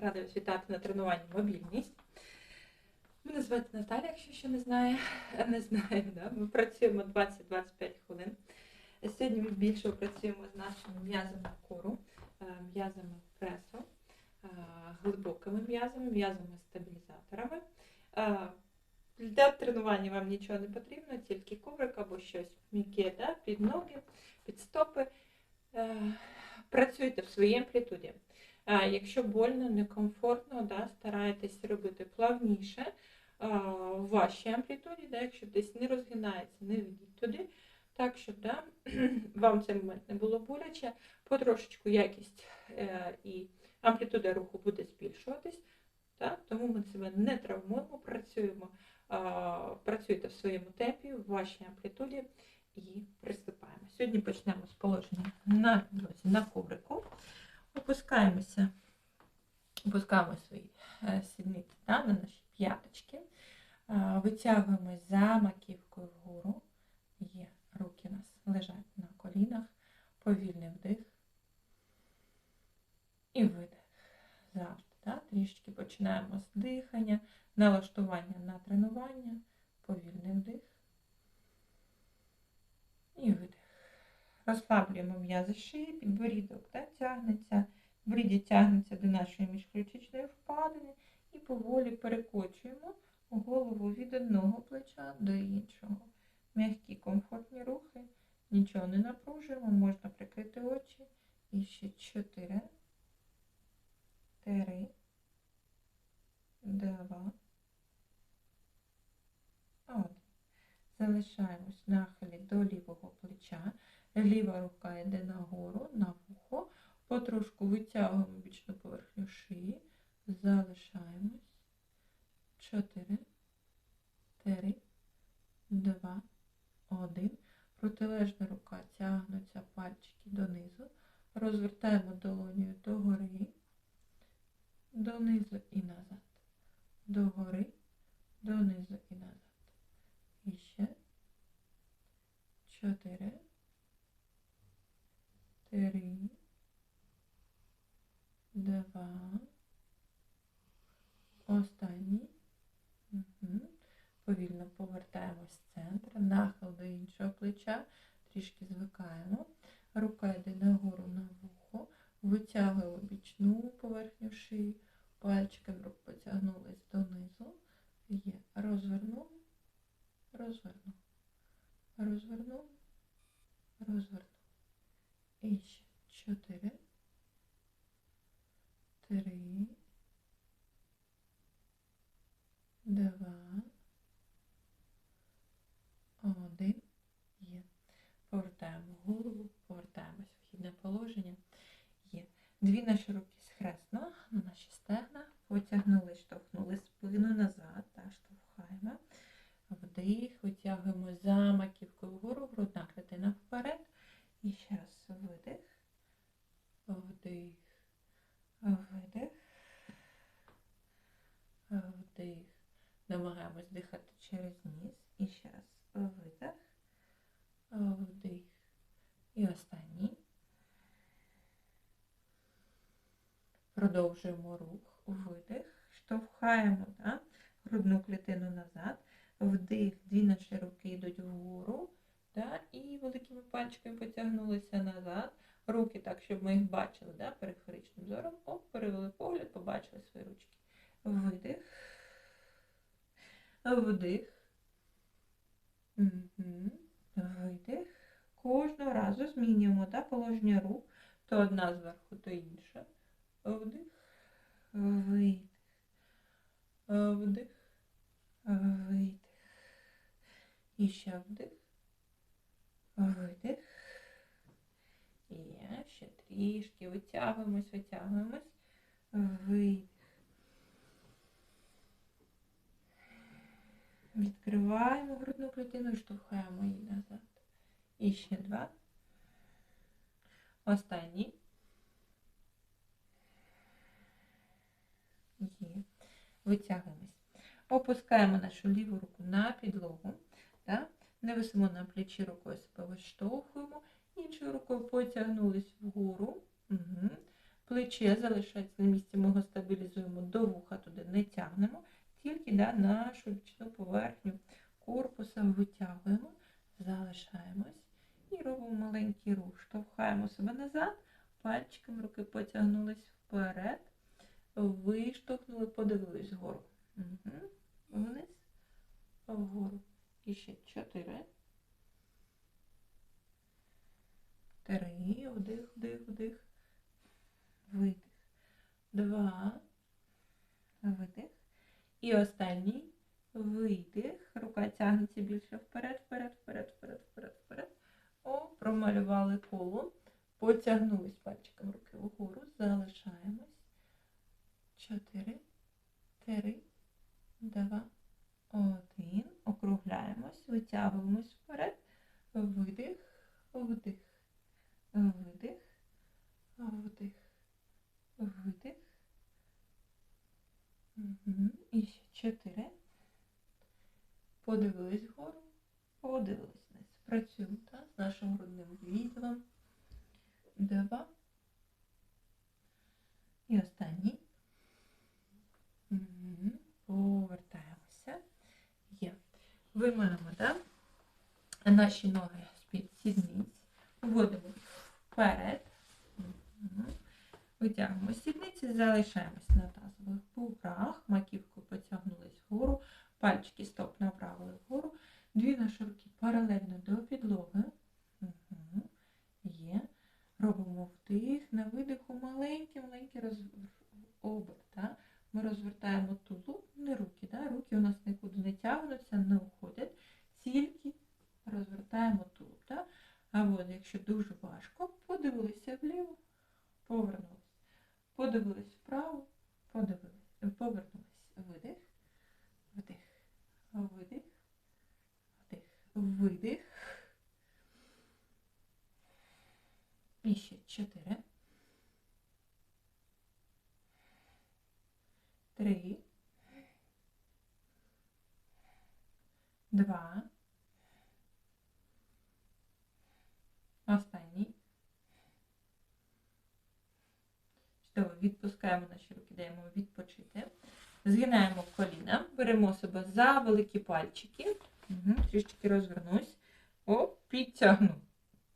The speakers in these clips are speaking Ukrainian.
Рада вас вітати на тренуванні мобільність. Мене звати Наталя, якщо ще не знає. Не знаю, да? Ми працюємо 20-25 хвилин. Сьогодні ми більше працюємо з нашими м'язами кору, е, м'язами пресу, е, глибокими м'язами, м'язами стабілізаторами. Е, Для тренування вам нічого не потрібно, тільки коврик або щось м'яке да? під ноги, під стопи. Працюйте в своїй амплітуді. Якщо больно, некомфортно, да, старайтесь робити плавніше в вашій амплітуді, да, якщо десь не розгинається, не ведіть туди, так, щоб да, вам цей момент не було боляче, потрошечку якість е, і амплітуда руху буде збільшуватись, да, тому ми себе не травмуємо, працюємо, працюйте в своєму темпі, в вашій амплітуді і приступаємо. Сьогодні почнемо з положення на підлозі, на коврику. Опускаємося, опускаємо свої е, сідниці да, на наші п'яточки, Е, витягуємось за маківкою вгору. Є руки у нас лежать на колінах, повільний вдих і видих. Завжди. Да? Трішечки починаємо з дихання, налаштування на тренування, повільний вдих і видих. Розслаблюємо м'язи шиї, підборідок да, тягнеться, брідя тягнеться до нашої міжключичної впадини і поволі перекочуємо голову від одного плеча до іншого. М'які комфортні рухи, нічого не напружуємо, можна прикрити очі. І ще 4, 3, 2, 1. Залишаємось в нахилі до лівого плеча. Ліва рука йде нагору, на вухо. Потрошку витягуємо бічну поверхню шиї. Залишаємось. 4, 3, 2, 1. Протилежна рука тягнуться пальчики донизу. Розвертаємо долонію догори, донизу і назад. Догори, донизу і назад. І ще. 4, 3, 2, останній. Угу. Повільно повертаємось з центру, нахил до іншого плеча, трішки звикаємо. Рука йде нагору на вухо, витягуємо бічну поверхню шиї, пальчиком рук потягнулись донизу. Є. Розвернув, розвернув, розвернув, розвернув. І ще чотири, три, два, один. Є. Повертаємо голову, повертаємось в вхідне положення. Є. Дві наші руки схресно на наші стегна. Потягнули, штовхнули спину назад та штовхаємо. Вдих, витягуємо за маківкою вгору, грудна клітина вперед. І ще раз видих, вдих, видих, вдих. Намагаємось дихати через ніс. І ще раз видих, вдих. І останній. Продовжуємо рух, видих, штовхаємо да, грудну клітину назад, вдих, дві наші руки йдуть вгору, да, і великими пальчиками потягнулися назад. Руки так, щоб ми їх бачили, да, периферичним зором. Оп, перевели погляд, побачили свої ручки. Видих, вдих, Угу. видих. Кожного разу змінюємо да, положення рук, то одна зверху, то інша. Вдих, видих, вдих, видих. І ще вдих, видих. Є, ще трішки. Витягуємось, витягуємось. Видих. Відкриваємо грудну клітину і штовхаємо її назад. І ще два. Останній. Є. Витягуємось. Опускаємо нашу ліву руку на підлогу. Да? Не висимо на плечі рукою себе виштовхуємо. Іншою рукою потягнулись вгору. Угу. Плече залишається на місці, ми його стабілізуємо. виштовхнули, подивились вгору. Угу. Вниз, вгору. І ще чотири. Три. Вдих, вдих, вдих. Видих. Два. Видих. І останній. Видих. Рука тягнеться більше вперед, вперед, вперед, вперед, вперед, вперед. О, промалювали коло. Потягнулись пальчиком руки вгору. Залишаємось. Чотири. Три. Два. Один. Округляємось. Витягуємось вперед. Видих. Вдих. Видих. Вдих. Видих. Угу. І ще чотири. Подивились вгору, подивились. Працюємо так, з нашим грудним відділом. Два. І останній. Повертаємося. Є. Виймаємо, так? Наші ноги з-під сідниць. Вводимо вперед. Витягуємо сідниці, залишаємось на тазових буграх, маківку потягнулись вгору, пальчики стоп направили вгору, дві наші руки паралельно до підлоги. Угу. Є. Робимо вдих, на видиху маленький-маленький роз... оберт. Да? Ми розвертаємо тулуб, не руки, да? руки у нас нікуди не тягнуться, не уходять, тільки розвертаємо тулуб. Да? А от якщо дуже важко, подивилися вліво, повернулися. Подивились вправо, подивились, повернулись. Видих, вдих, видих, вдих, видих. І ще чотири. Три. Два. Останній. Чудово, відпускаємо наші руки, даємо відпочити. Згинаємо коліна, беремо себе за великі пальчики. Угу, трішечки розвернусь. О, підтягну.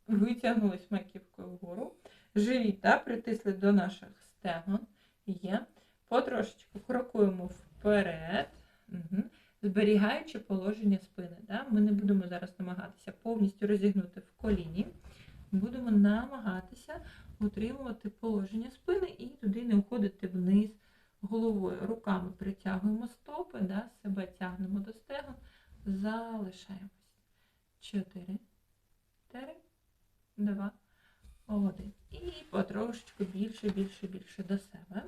Витягнулись маківкою вгору. Живіт, да, притисли до наших стегон. Є. Потрошечку крокуємо вперед, угу. зберігаючи положення спини. Да? Ми не будемо зараз намагатися повністю розігнути в коліні. Будемо намагатися утримувати положення спини і туди не уходити вниз головою. Руками притягуємо стопи, да, себе тягнемо до стегон, залишаємось. Чотири, три, два, один. І потрошечку більше, більше, більше до себе.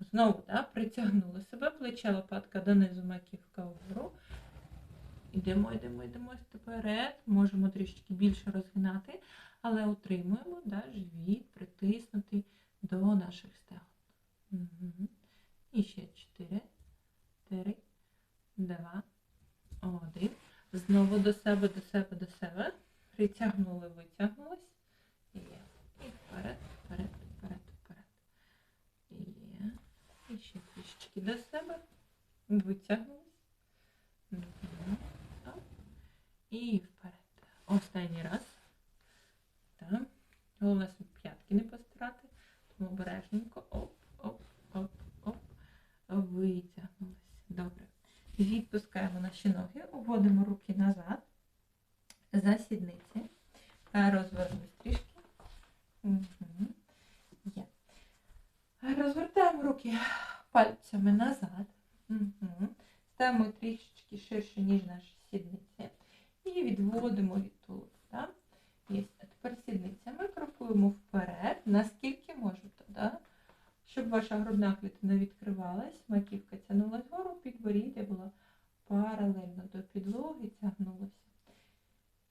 Знову да, притягнули себе, плече лопатка донизу, маківка вгору. Йдемо, йдемо, йдемо вперед. Можемо трішки більше розгинати, але утримуємо да, живіт притиснутий до наших стегон. Угу. І ще 4, 3, 2, 1. Знову до себе, до себе, до себе. Притягнули, витягнулись. І вперед, вперед. Є. І ще трішечки до себе. Витягнулись. І вперед. Останній раз. Так. Головне собі п'ятки не постирати. Тому обережненько. Оп, оп, оп, оп. Витягнулись. Добре. Відпускаємо наші ноги, уводимо руки назад. За сідниці. Розвернусь трішки. Розвертаємо руки пальцями назад. Угу. Ставимо трішечки ширше, ніж наші сідниці. І відводимо від тулуб. Так? Є. А тепер сідницями крокуємо вперед, наскільки можете. Да? Щоб ваша грудна клітина відкривалась, маківка тягнулась вгору, підборіддя було паралельно до підлоги, тягнулося.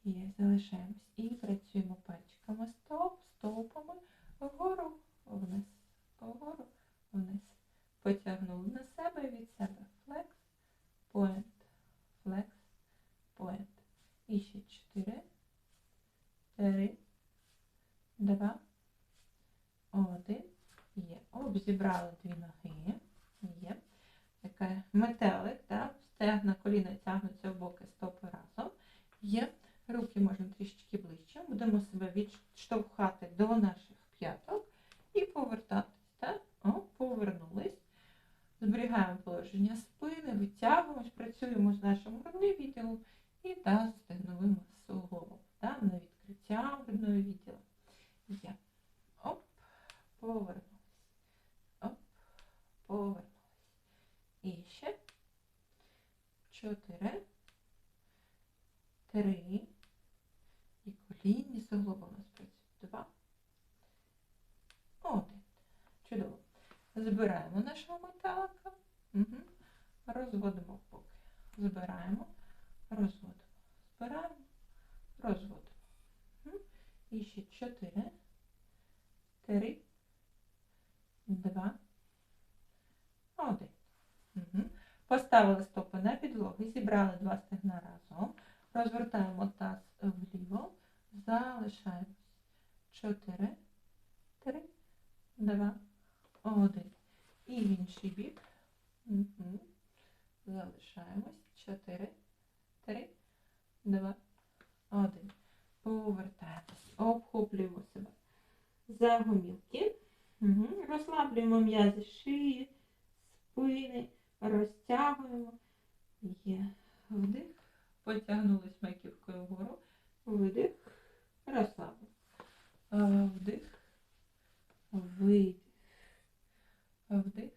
Є, залишаємось. І працюємо пальчиками стоп, стопами, вгору, вниз, вгору, вниз. Потягнули на себе від себе. 4, 3, Залишаємось. Чотири. Три. Два. Один. Повертаємось. Обхоплюємо себе. За гомілки. Угу. Розслаблюємо м'язи шиї, спини, розтягуємо. Є вдих. Потягнулись маківкою вгору. Видих. Розслабили. Е, Вдих. Видих. Вдих.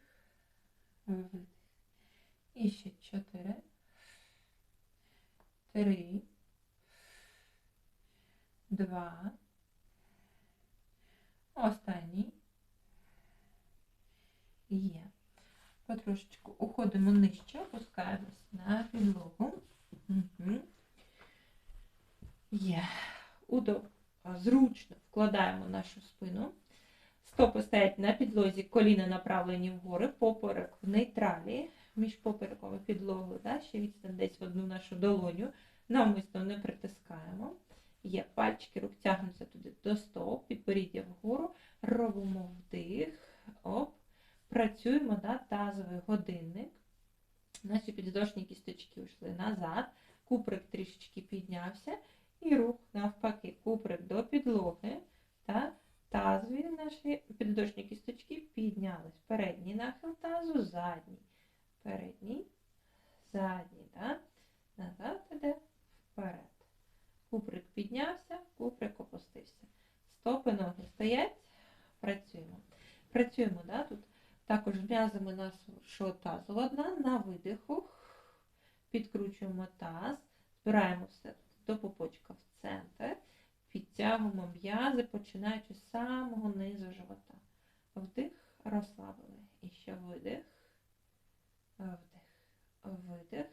Видих. І ще чотири. Три. Два. Останній. Є. Потрошечку уходимо нижче, опускаємось на підлогу. Є. Удо... Зручно вкладаємо нашу спину. Стопи стоять на підлозі, коліна направлені вгори, поперек в нейтралі, між попереком і підлогою, да? ще відстань десь в одну нашу долоню. Навмисно не притискаємо. Є пальчики рук тягнуться туди до стоп, підборіддя вгору, робимо вдих, оп, працюємо да, тазовий годинник. Наші підвздошні кісточки йшли назад, куприк трішечки піднявся, і рух навпаки, куприк до підлоги. Та тазові наші підвздошні кісточки піднялись. Передній нахил тазу, задній. Передній, задній, так? Назад іде, вперед. Куприк піднявся, куприк опустився. Стопи ноги стоять, працюємо. Працюємо, да, тут також м'язами нашого тазу. Одна на видиху. Підкручуємо таз, збираємо все до попочка в центр, підтягуємо м'язи, починаючи з самого низу живота. Вдих, розслабили. І ще видих, вдих, видих.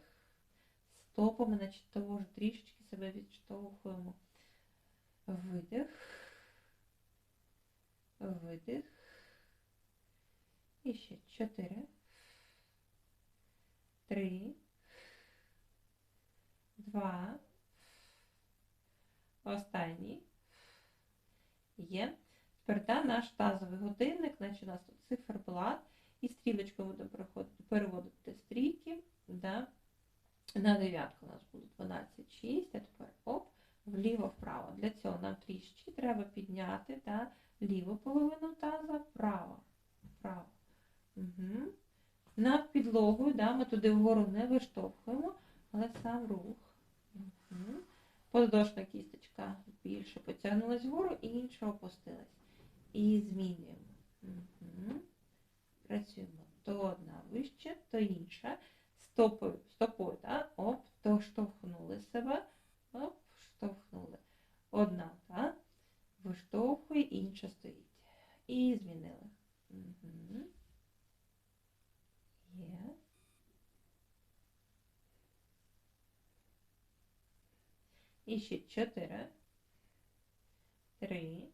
Стопами, значить, того ж трішечки себе відштовхуємо. Видих, видих. І ще чотири, три, два, останній. Є. Тепер да, наш тазовий годинник, значить у нас тут циферблат, і стрілочкою будемо переходити- переводити стрійки. Да. На дев'ятку у нас буде 12,6, а тепер оп, вліво-вправо. Для цього нам трішечки треба підняти да, ліву половину таза, право, право. Угу. Над підлогою, да, ми туди вгору не виштовхуємо, але сам рух. Угу. Подошна кісточка більше потягнулась вгору і інша опустилась. І змінюємо. Угу. Працюємо то одна вище, то інша. Стопою, стопою, да? оп, то штовхнули себе, оп, штовхнули. Одна, так? Виштовхує, інша стоїть. І змінили. Угу. Є. І ще чотири. Три.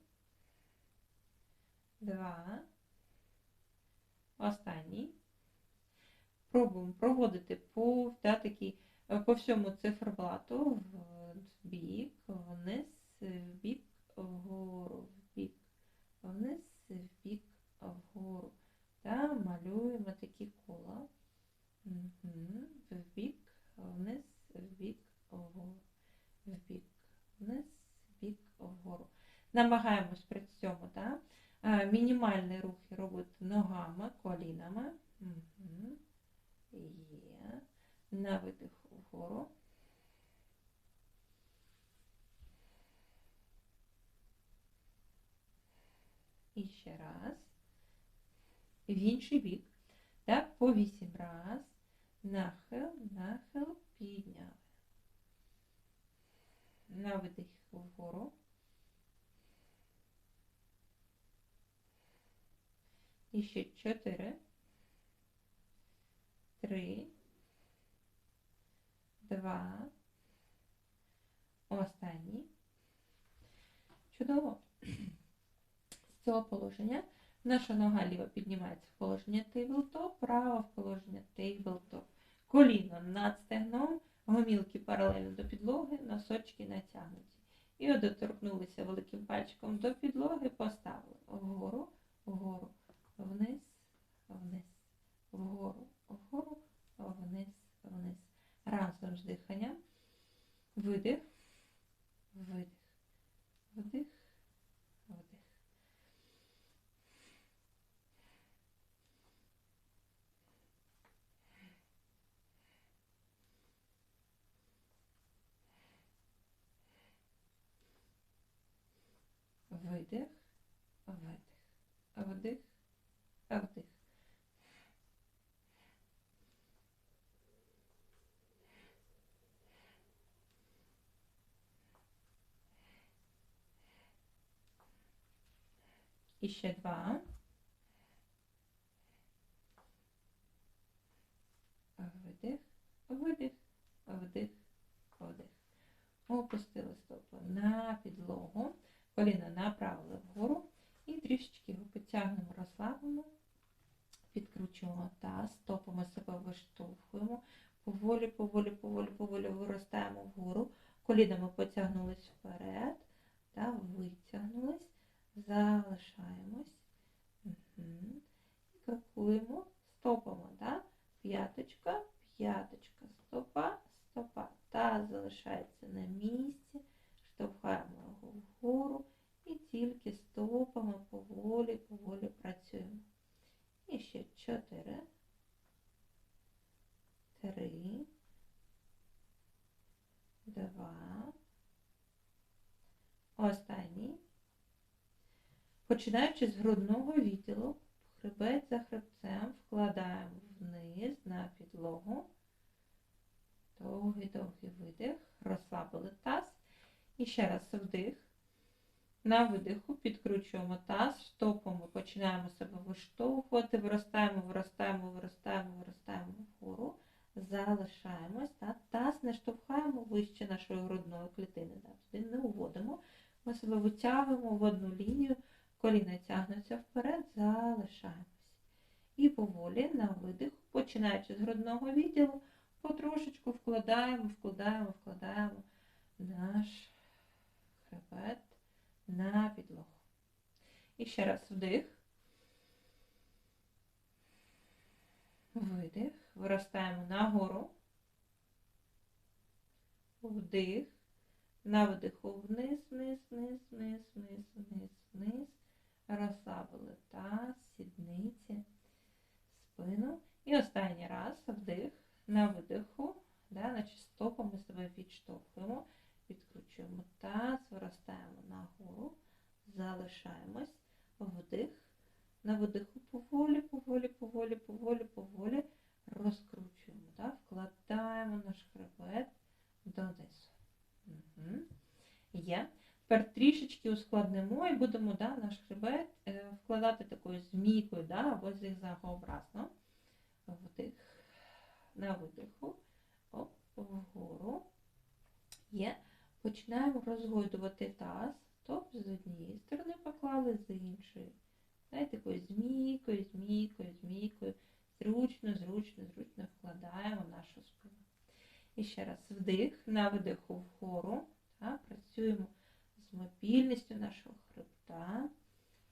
Два. Останній. Пробуємо проводити по, такий, е, по всьому циферблату в бік, вниз, в бік, вгору, в бік, вниз, в бік, вгору. Та малюємо такі кола. В бік, вниз, в бік, вгору. В бік, вниз, в бік, вгору. Намагаємось при цьому, да? Е, Мінімальні рухи робити ногами, колінами. Угу. Є. На видих вгору. І ще раз. В інший бік. Так, по вісім раз. Нахил, нахил, підняли. На видих вгору. І ще 4, 3, 2, останній. Чудово. З цього положення наша нога ліва піднімається в положення тейблтоп, права в положення тейблтоп. Коліно над стегном, гомілки паралельно до підлоги, носочки натягнуті. І от доторкнулися великим пальчиком до підлоги, поставили вгору, вгору, вниз, вниз, вгору, вгору, вниз, вниз. Разом з диханням. Видих, видих, вдих, вдих. Видих, видих, вдих, вдих. І ще два. Видих, видих, вдих, вдих. Опустили стопу на підлогу, коліна направили вгору і трішечки його підтягнемо, розслабимо, підкручуємо таз, стопами себе виштовхуємо, поволі, поволі, поволі, поволі виростаємо вгору, колінами потягнулись вперед, та витягнулись залишаємось. І крокуємо стопами, да? п'яточка, п'яточка, стопа, стопа. Та залишається на місці, штовхаємо його вгору і тільки стопами поволі, поволі працюємо. І ще чотири, три, два, останній. Починаючи з грудного відділу, хребет за хребцем вкладаємо вниз на підлогу. Довгий-довгий видих, розслабили таз. І ще раз вдих. На видиху підкручуємо таз, стопами починаємо себе виштовхувати, виростаємо, виростаємо, виростаємо, виростаємо вгору, залишаємось. Та, таз не штовхаємо вище нашої грудної клітини. Да, туди не уводимо. Ми себе витягуємо в одну лінію. Коліна тягнуться вперед, залишаємось. І поволі на видих, починаючи з грудного відділу, потрошечку вкладаємо, вкладаємо, вкладаємо наш хребет на підлогу. І ще раз вдих. Видих. Виростаємо нагору. Вдих. На видиху вниз, вниз, вниз, вниз, вниз, вниз, вниз розслабили таз, сідниці, спину. І останній раз вдих на видиху, да, наче стопами себе відштовхуємо, відкручуємо таз, виростаємо нагору, залишаємось, вдих, на видиху поволі, поволі, поволі, поволі, поволі розкручуємо, да, вкладаємо наш хребет донизу. Угу. Є. Тепер трішечки ускладнимо і будемо да, наш хребет е, вкладати такою змійкою да, або зігзагообразно. Вдих, на видиху, оп, вгору. Є. Починаємо розгойдувати таз, топ з однієї сторони поклали, з іншої. Знаєте, такою змійкою, змійкою, змійкою. Зручно, зручно, зручно вкладаємо нашу спину. І ще раз вдих, на видиху вгору. Та, працюємо з мобільністю нашого хребта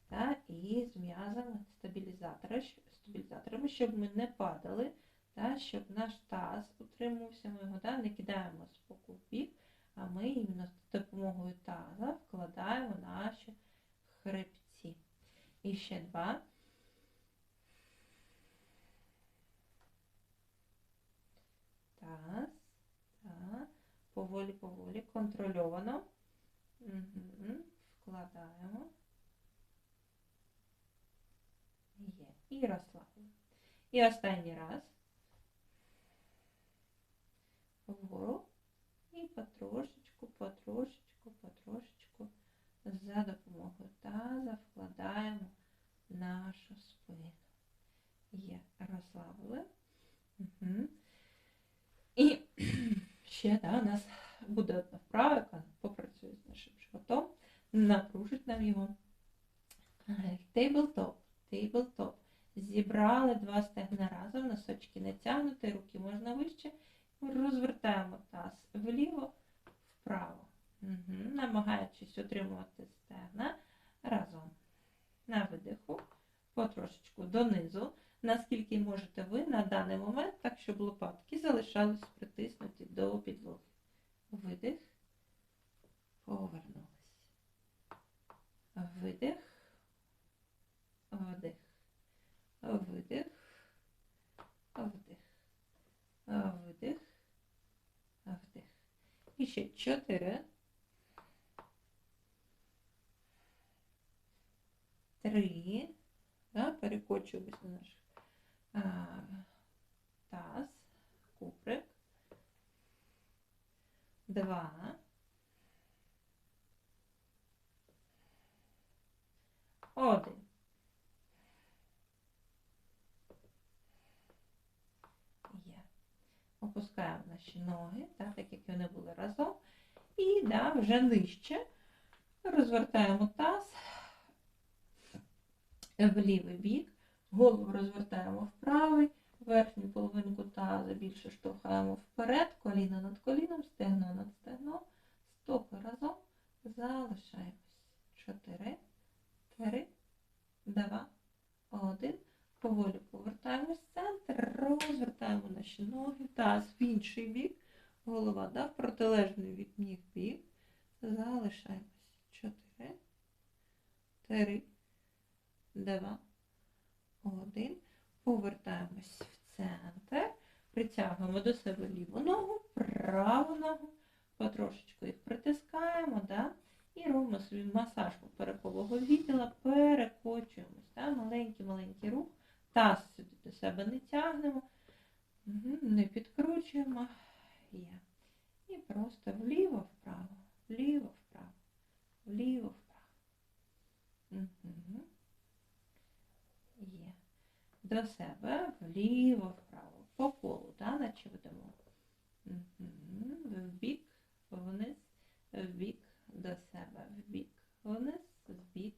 та, і з м'язами стабілізаторами, щоб ми не падали, та, щоб наш таз утримувався, ми його та, не кидаємо з боку в бік, а ми іменно з допомогою таза вкладаємо наші хребці. І ще два. Таз, та, поволі-поволі, контрольовано. Вкладаємо. Є. І розслабили. І останній раз. Вгору. І потрошечку, потрошечку, потрошечку за допомогою таза вкладаємо нашу спину. Є, розслабили. Угу. І ще да, у нас буде одна вправа, яка попрацює з нашим животом, напружить нам його. Тейблтоп, тейблтоп. Зібрали два стегна разом, носочки не руки можна вище. Розвертаємо таз вліво. Намагаючись утримувати стегна разом. На видиху, потрошечку донизу, наскільки можете ви на даний момент, так щоб лопатки залишались притиснуті до підлоги. Видих, повернулись. Видих, вдих, видих, вдих, видих, вдих. І ще чотири. Три. Да, перекочуємось на наш а, таз, куприк. Два. Один. Є. Опускаємо наші ноги, так, так як вони були разом. І да, вже нижче розвертаємо таз в лівий бік, голову розвертаємо в правий, верхню половинку таза більше штовхаємо вперед, коліно над коліном, стегно над стегном, стопи разом, залишаємось. Чотири, три, два, один. Поволі повертаємось в центр, розвертаємо наші ноги, таз в інший бік, голова да, в протилежний від ніг бік. Залишаємось. Чотири, три, два, один. Повертаємось в центр. Притягуємо до себе ліву ногу, праву ногу. Потрошечку їх притискаємо, да? і робимо собі масаж поперекового відділа, перекочуємось. Да? Маленький-маленький рух. Таз сюди до себе не тягнемо, не підкручуємо. Є. І просто вліво-вправо, вліво-вправо, вліво-вправо. Угу. До себе вліво-вправо. По колу, да, наче ведемо. Вбік, вниз, вбік, до себе, вбік, вниз, вбік,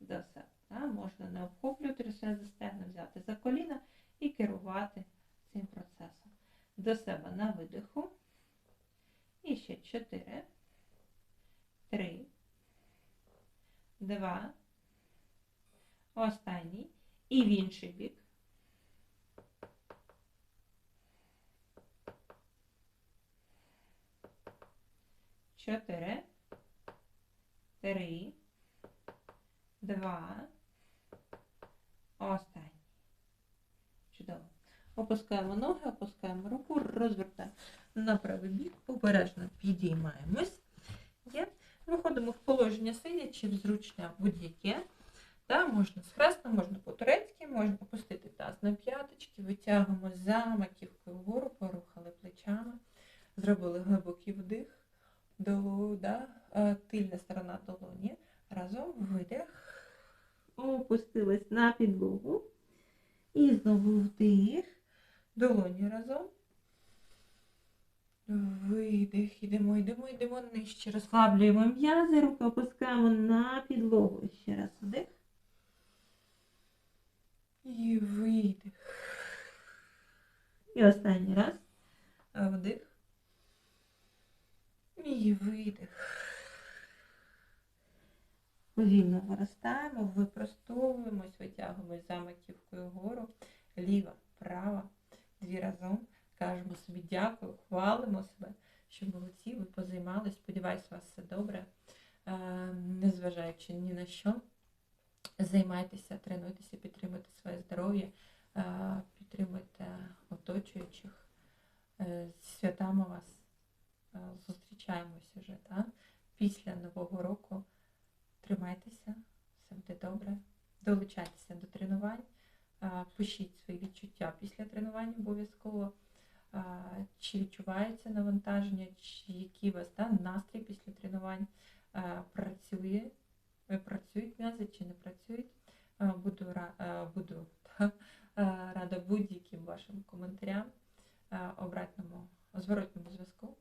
до себе. Да? Можна не обхоплювати все за стегна, взяти за коліна і керувати цим процесом. До себе на видиху. І ще 4, 3, 2, останній. І в інший бік. Чотири, три, два, останній. Чудово. Опускаємо ноги, опускаємо руку, розвертаємо на правий бік, обережно підіймаємось. Є. Виходимо в положення сидячи, в зручне будь-яке. Можна схресно, можна по-турецьки, можна опустити таз на п'яточки, витягуємо за маківкою вгору, порухали плечами, зробили глибокий вдих, до, да, е, тильна сторона долоні. Разом видих, опустились на підлогу. І знову вдих, долоні разом. Видих, йдемо, йдемо, йдемо нижче. Розслаблюємо м'язи, руки опускаємо на підлогу. Ще раз вдих. І видих. І останній раз. Вдих. І видих. Повільно виростаємо, випростовуємось, витягуємось за маківкою вгору. Ліва, права, дві разом. Кажемо собі дякую, хвалимо себе, що молодці, ви позаймались. Сподіваюсь, у вас все добре. Е, Незважаючи ні на що. Займайтеся, тренуйтеся, підтримуйте своє здоров'я, е, підтримуйте оточуючих. Е, святами вас е, зустрічаємось уже так? після Нового року. Тримайтеся, все буде добре. Долучайтеся до тренувань, Пишіть свої відчуття після тренування обов'язково. Чи відчувається навантаження, чи який у вас да, настрій після тренувань працює, е, працюють м'язи чи не працюють. Буду, буду та, рада будь-яким вашим коментарям, обратному зворотньому зв'язку.